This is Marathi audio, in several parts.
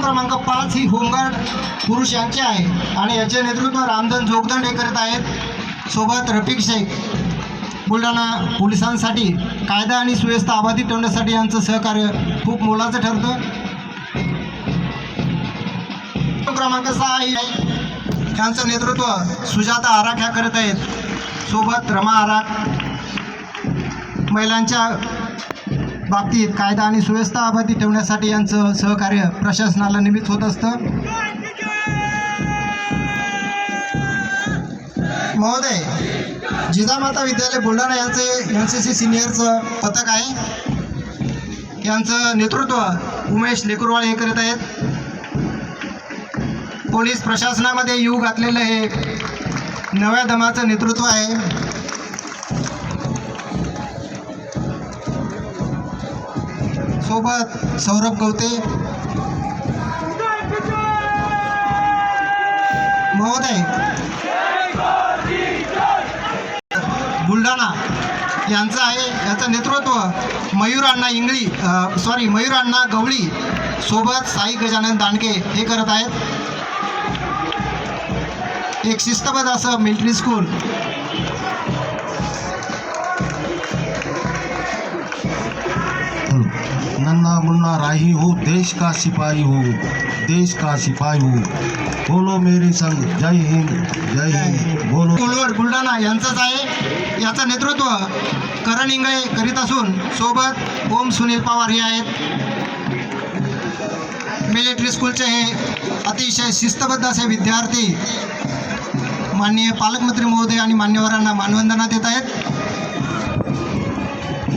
क्रमांक पाच ही होमगार्ड पुरुष यांचे आहे आणि याचे नेतृत्व रामधन जोगदंड हे करत आहेत. सोबत रफिक शेख बुलढाणा पोलिसांसाठी कायदा आणि सुव्यवस्था अबाधित ठेवण्यासाठी यांचं सहकार्य खूप मोलाचं ठरतं. क्रमांक सहा ही यांचं नेतृत्व सुजाता आराख ह्या करत आहेत. सोबत रमा आराख महिलांच्या बाबतीत कायदा आणि सुव्यवस्था अबाधित ठेवण्यासाठी यांचं सहकार्य प्रशासनाला निमित्त होत असतं. महोदय जिजामाता विद्यालय बुलढाणा यांचे एन सी सी सिनियरचं पथक आहे. यांचं नेतृत्व उमेश लेकुरवाळ हे करत आहेत. पोलीस प्रशासनामध्ये येऊ घातलेलं हे नव्या दमाचं नेतृत्व आहे. सोबत सौरभ गवते. महोदय. बुलढाणा यांचं आहे याचं नेतृत्व मयूर अण्णा इंगळी सॉरी मयूर अण्णा गवळी सोबत साई गजानन दांडगे हे करत आहेत. एक शिस्तबद्ध असं मिलिटरी स्कूल नन्ना मुन्ना राही हूँ देश का सिपाही हूँ देश का सिपाही हूँ। बोलो मेरे संग जय हिंद जय हिंद बोलो। बुलढाणा यांचंच आहे. याचं नेतृत्व करण इंगळे करीत असून सोबत ओम सुनील पवार हे आहेत. मिलिटरी स्कूलचे हे अतिशय शिस्तबद्ध असे विद्यार्थी माननीय पालकमंत्री महोदय आणि मान्यवरांना मानवंदना देत आहेत.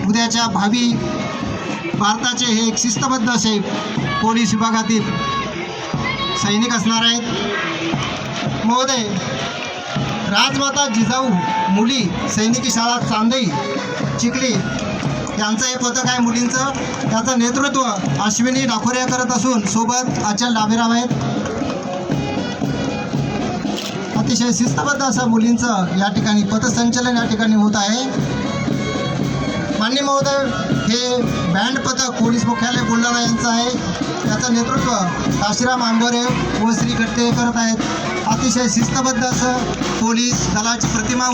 उद्याच्या भावी भारताचे हे एक शिस्तबद्ध असे पोलीस विभागातील सैनिक असणार आहेत. महोदय राजमाता जिजाऊ मुली सैनिकी शाळा चांदई चिखली यांचं हे पथक आहे मुलींचं. त्याचं नेतृत्व अश्विनी डाखोऱ्या करत असून सोबत अचल डाबेराव आहेत. अतिशय शिस्तबद्ध असं मुलींचं या ठिकाणी पथसंचलन या ठिकाणी होत आहे. मान्य महोदय हे बँड पथक पोलीस मुख्यालय बुलढाणा यांचं आहे. त्याचं नेतृत्व काशीराम आंबोरे व श्री गट्टे करत आहेत. अतिशय शिस्तबद्ध असं पोलीस दलाची प्रतिमा